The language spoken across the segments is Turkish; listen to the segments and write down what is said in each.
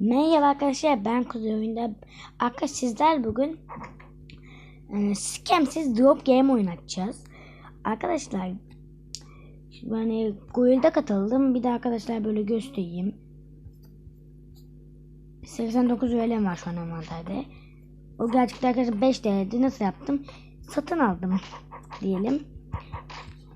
Merhaba arkadaşlar ben Kuzey Oyunda. Arkadaşlar sizler bugün e, scamsiz drop game oynatacağız. Arkadaşlar şimdi hani Guild'a katıldım. Bir de arkadaşlar böyle göstereyim. 89 üyelerim var şu an envanterde. O gerçekten arkadaşlar 5 TL'di. Nasıl yaptım? Satın aldım diyelim.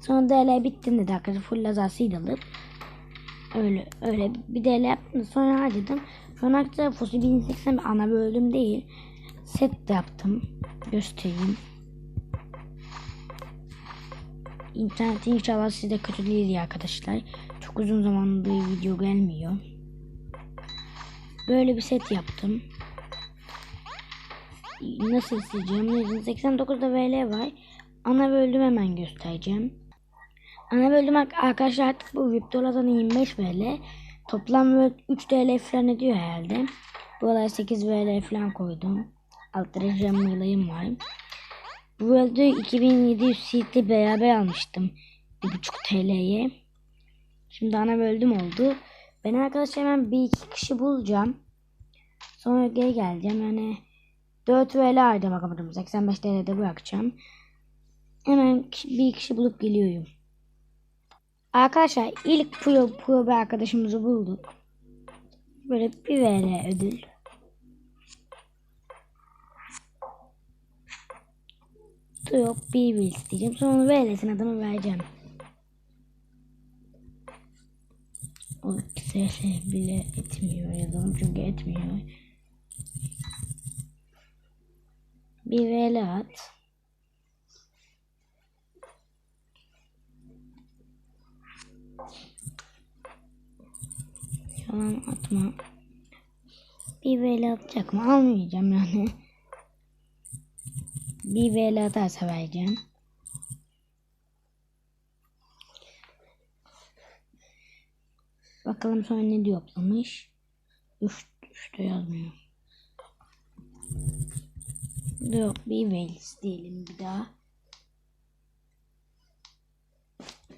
Sonra DL bittiğinde de arkadaşlar full lazasıydı alıp Öyle öyle bir DL yaptım sonra harcadım. Arkadaşlar Fosil 1080 bir ana bölüm değil. Set de yaptım. Göstereyim. İnternet inşallah size kötü değil ya arkadaşlar. Çok uzun zamandır video gelmiyor. Böyle bir set yaptım. Nasıl sileceğim? 89'da VL var. Ana bölüm hemen göstereceğim. Ana bölüm arkadaşlar artık bu VIP dolardan 25 VL. Toplam 3 TL falan ediyor herhalde. Buralara 8 VL falan koydum. Alt derece mılayım var. Bu bölümde 2700 CT beraber almıştım. 1.5 TL'ye. Şimdi ana böldüm oldu. Ben arkadaşlar hemen bir iki kişi bulacağım. Sonra geri geleceğim. Yani 4 VL harcamadım. 85 TL'de bırakacağım. Hemen bir kişi bulup geliyorum. Arkadaşlar ilk pro, pro bir arkadaşımızı bulduk. Böyle bir VL ödül. Yok bir bil isteyeceğim. Sonra VL'sin adamı vereceğim. O ses bile etmiyor yazalım çünkü etmiyor. Bir VL at. Yalan atma. Bir VL atacak mı? Almayacağım yani. Bir VL atarsa vereceğim. Bakalım sonra ne diyor toplamış. Üç, üçte yazmıyor. Yok bir Wales diyelim bir daha.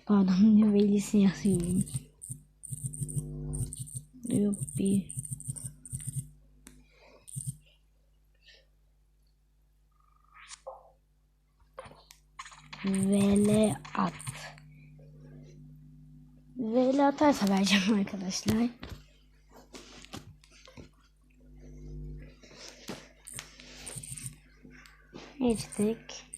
Pardon ne Wales'i yazıyorum. Yok bir. Vele at. Vele atarsa vereceğim arkadaşlar. Geçtik.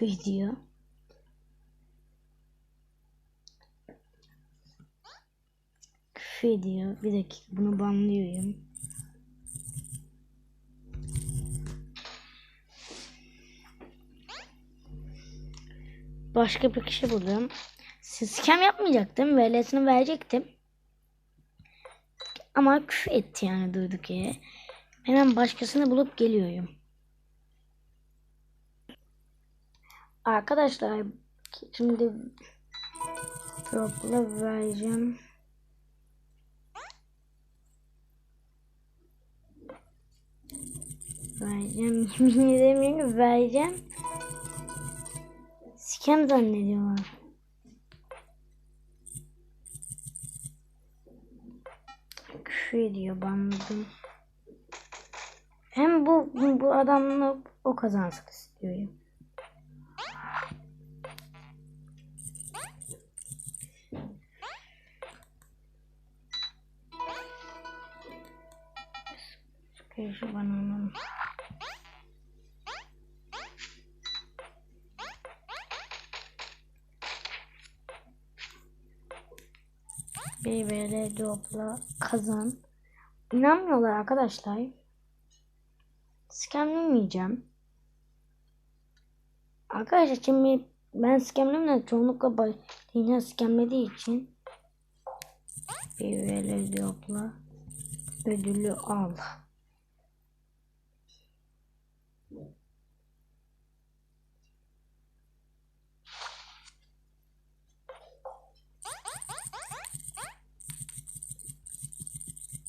Video. Video. Bir dakika bunu banlıyorum. Başka bir kişi buldum. Siz scam yapmayacaktım. VL'sini verecektim. Ama küfür etti yani duyduk ya. Hemen başkasını bulup geliyorum. Arkadaşlar şimdi topla vereceğim. Vereceğim. Yemin edemiyorum vereceğim. Scam zannediyorlar. Küfür diyor banladım. Hem bu bu adamla o kazansın istiyorum. Sıkıyor şu bananın. BBL dopla kazan. İnanmıyorlar arkadaşlar. Scamlemeyeceğim. Arkadaşlar şimdi ben scamlemle çoğunlukla yine scamlediği için BBL dopla ödülü al.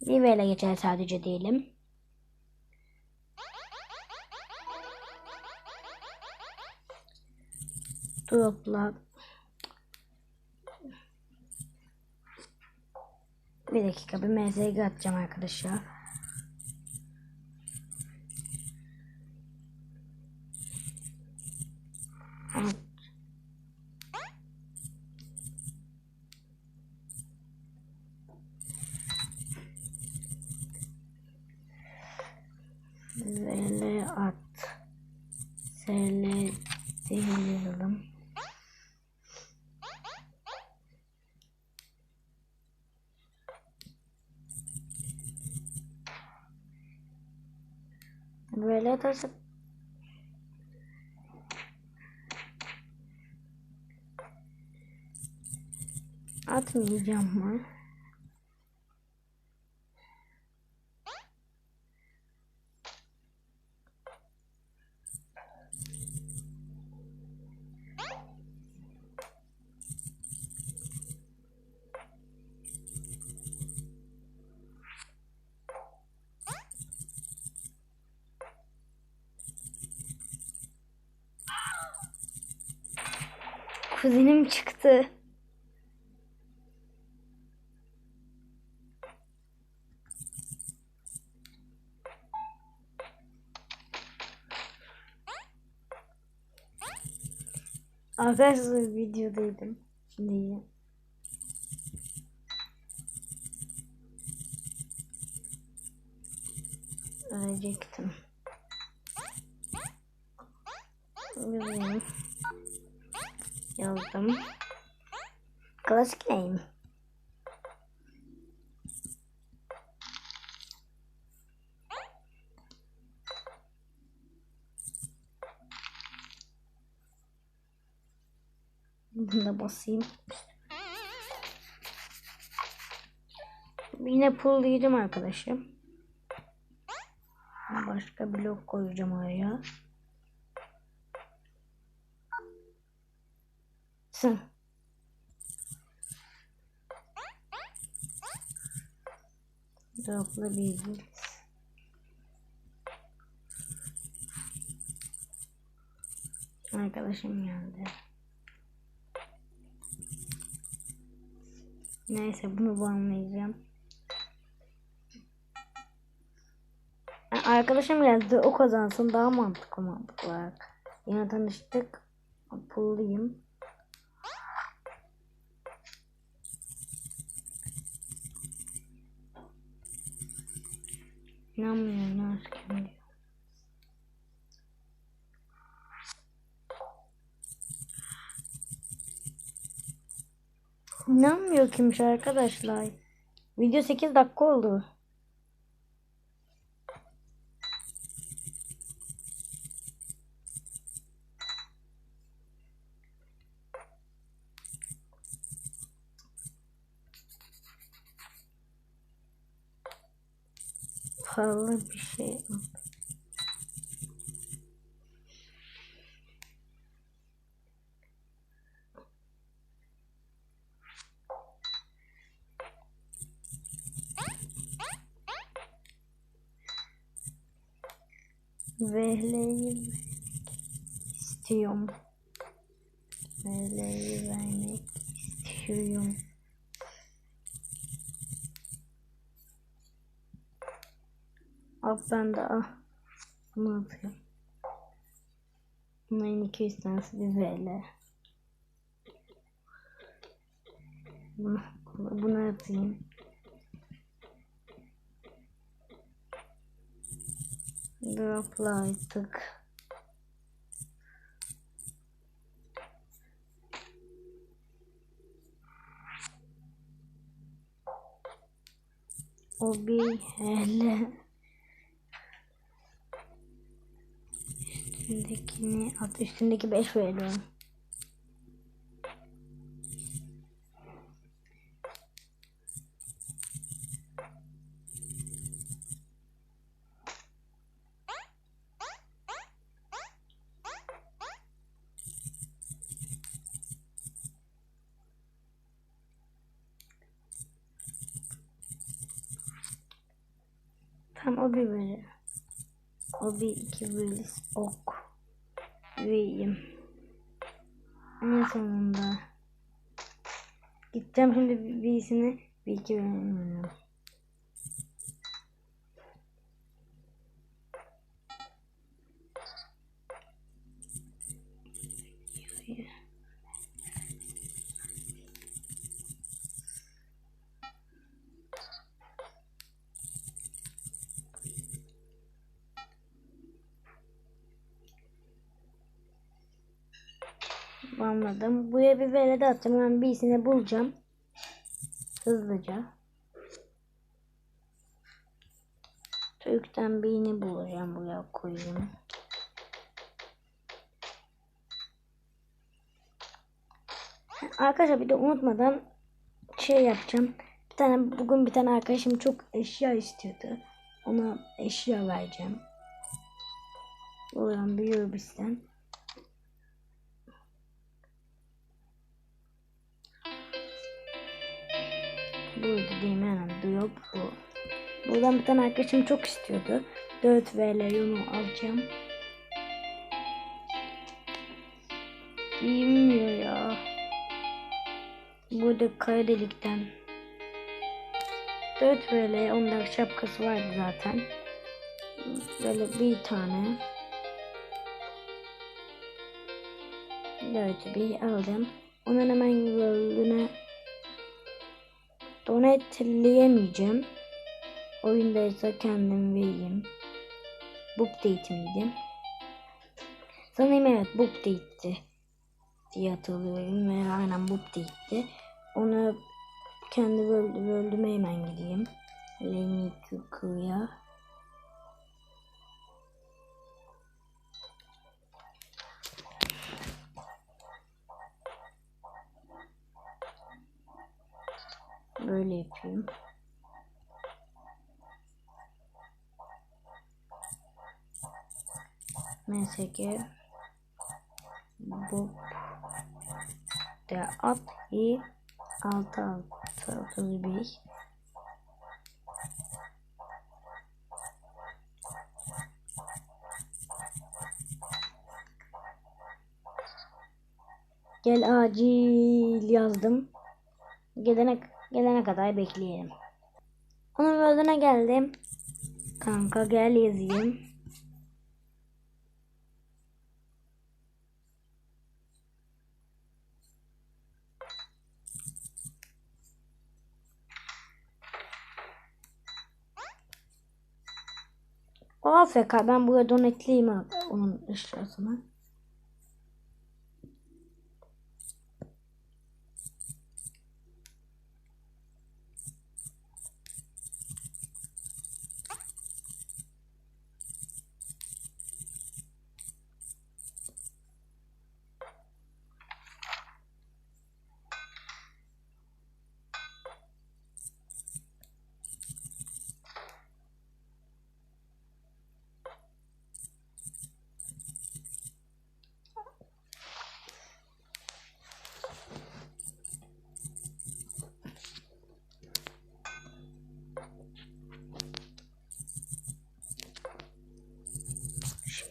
Bir VL geçer sadece diyelim. Dropla. Bir dakika bir MSG atacağım arkadaşlar. Evet. VL at. SL diyelim. Böyle atarsak atmayacağım mı? Kuzenim çıktı. Arkadaşlar videodaydım. Şimdi iyi. Ölecektim. Yazdım. Klasik name. Bunu da basayım. Yine pulllayacağım arkadaşım. Başka blok koyacağım oraya. Sen. Dropla bir Arkadaşım geldi. Neyse bunu banlayacağım. Arkadaşım geldi o kazansın daha mantıklı mantıklı. Yine tanıştık. Pulluyum. İnanmıyorum aşkım İnanmıyor kimmiş arkadaşlar. Video 8 dakika oldu. Pahalı bir şey. Vehleyi istiyorum. Vehleyi vermek istiyorum. Al ben al. Bunu atıyorum. Bunların 200 tanesi bir VL. Bunu, bunu atayım. Dropla artık. O bir hele. Üstündekini at. Üstündeki 5 veriyorum. Hem o bir böyle. O bir iki böyle ok. Vereyim. En sonunda. Gideceğim şimdi bir- birisini bir iki vereyim. Anladım. Buraya bir velede atacağım. Ben birisini bulacağım. Hızlıca. Türk'ten birini bulacağım. Buraya koyayım. Arkadaşlar bir de unutmadan şey yapacağım. Bir tane bugün bir tane arkadaşım çok eşya istiyordu. Ona eşya vereceğim. Buradan bir bizden. Buydu değil mi? Hemen duyup bu. Buradan bir tane arkadaşım çok istiyordu. 4 VL onu alacağım. Giymiyor ya. Burada kara delikten. 4 VL onda şapkası vardı zaten. Böyle bir tane. Dört bir aldım. Onun hemen yoluna donetleyemeyeceğim. Oyundaysa kendim vereyim. Bu update miydi? Sanırım evet bu update'ti diye hatırlıyorum ve aynen bu update'ti. Onu kendi böldü, böldüme hemen gideyim. Lemi Kuku'ya. Böyle yapayım. MSG bu de at i 6 6 31 Gel acil yazdım. Gelene gelene kadar bekleyelim. Onun yoluna geldim. Kanka gel yazayım. AFK ben buraya donetleyeyim onun eşyasını.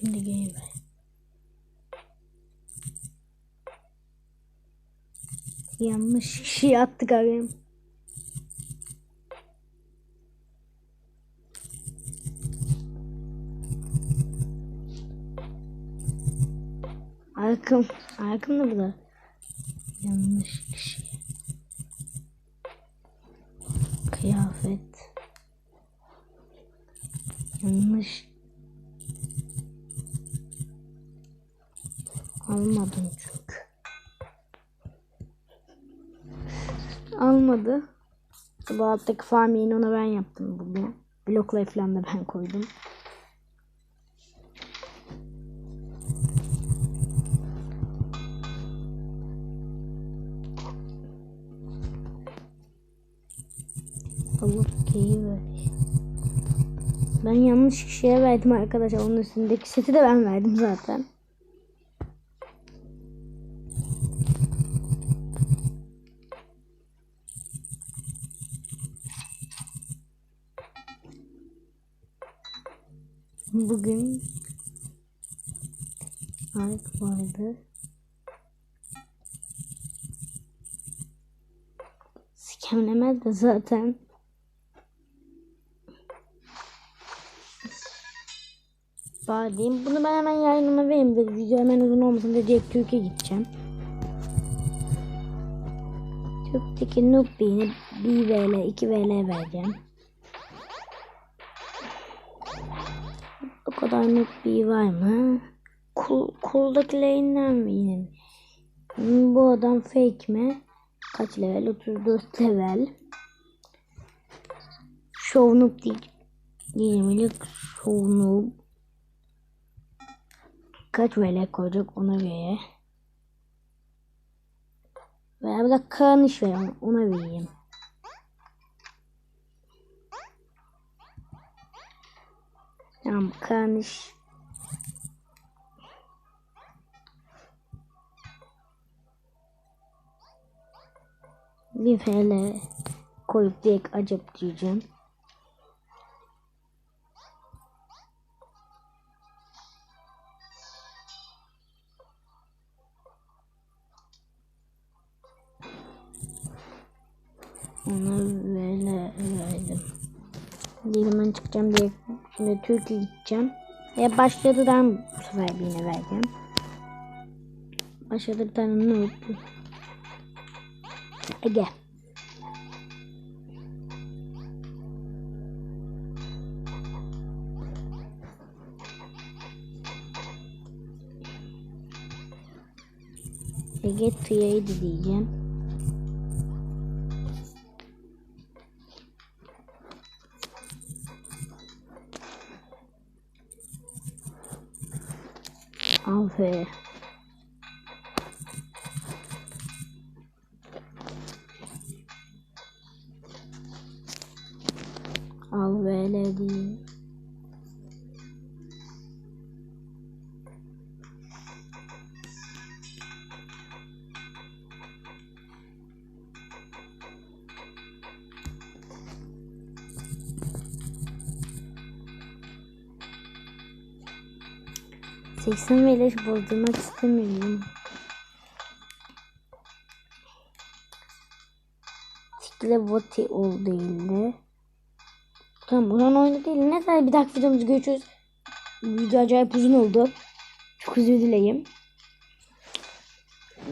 Şimdi game. Yanlış şey attık abi. Arkım, arkım da bu da. Yanlış kişi. Kıyafet. Yanlış Almadım çünkü. Almadı. Bu alttaki farmini ona ben yaptım bugün. Blokla falan da ben koydum. Allah ver. Ben yanlış kişiye verdim arkadaşlar. Onun üstündeki seti de ben verdim zaten. Bugün Ay vardı. Sikemlemez de zaten. Badeyim. Bunu ben hemen yayınlama vereyim. Video hemen uzun olmasın diye direkt Türkiye gideceğim. Türk'teki Noob Bean'i 1 VL, 2 VL vereceğim. Kadar Noob Bean var mı? Kul, kuldakilerinden mi yine? Bu adam fake mi? Kaç level? 34 level. Noob değil. Diyemelik Show Noob. Kaç VL koyacak ona göre. Veya bir de ver ona, ona vereyim. Tamam kanış. Bir TL koyup direkt acep diyeceğim. Ona böyle verdim. Diyelim ben çıkacağım diye şimdi Türkiye gideceğim. Ve başladıdan bu sefer birine vereceğim. Başladı bir tane noob. Ege. Ege Tüyeydi diyeceğim. Aferin. Al böyle. Seksen veleş bozdurmak istemiyorum. Tikle boti ol değildi. Tamam buranın oyunu değil. Neyse bir dahaki videomuzda görüşürüz. Video acayip uzun oldu. Çok özür dileyim.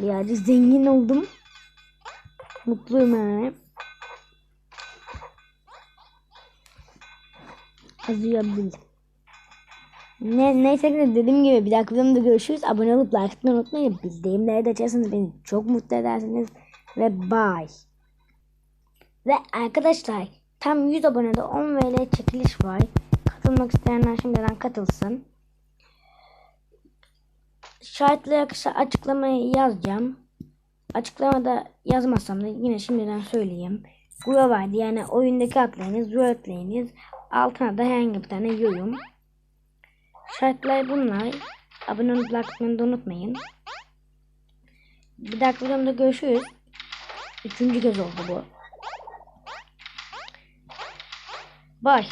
Birazcık zengin oldum. Mutluyum yani. Az uyuyabildim. Ne, neyse ki dediğim gibi bir dahaki videomda görüşürüz. Abone olup like atmayı unutmayın. Bildirimleri de açarsanız beni çok mutlu edersiniz. Ve bye. Ve arkadaşlar tam 100 abonede 10 VL çekiliş var. Katılmak isteyenler şimdiden katılsın. Şartlı kısa açıklamayı yazacağım. Açıklamada yazmazsam da yine şimdiden söyleyeyim. Gura vardı yani oyundaki adlarınız, wordleriniz, altına da herhangi bir tane yorum. Şartlar bunlar. Abone olup da unutmayın. Bir dahaki videomda görüşürüz. Üçüncü kez oldu bu. Bye.